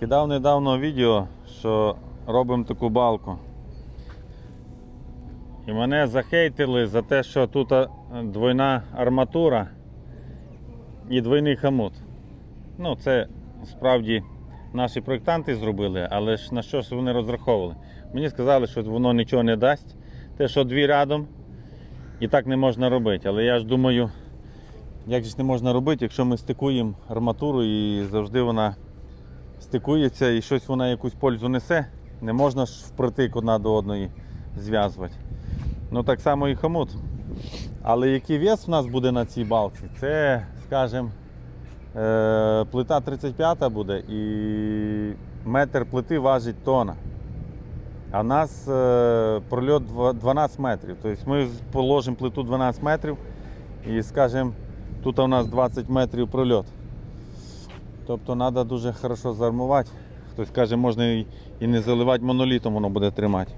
Скидав недавно відео, що робимо таку балку. І мене захейтили за те, що тут двойна арматура і двойний хамут. Ну, це справді наші проєктанти зробили, але ж на що ж вони розраховували? Мені сказали, що воно нічого не дасть. Те, що дві рядом, і так не можна робити. Але я ж думаю, як ж не можна робити, якщо ми стикуємо арматуру і завжди вона стикується і щось вона якусь пользу несе, не можна ж впритик одна до одної зв'язувати. Ну так само і хомут. Але який вес в нас буде на цій балці, це, скажімо, е, плита 35 буде і метр плити важить тона. А в нас е, прольот 12 метрів. Тобто ми положимо плиту 12 метрів і скажімо, тут у нас 20 метрів прольот. Тобто треба дуже хорошо зармувати. Хтось каже, можна і не заливати монолітом, воно буде тримати.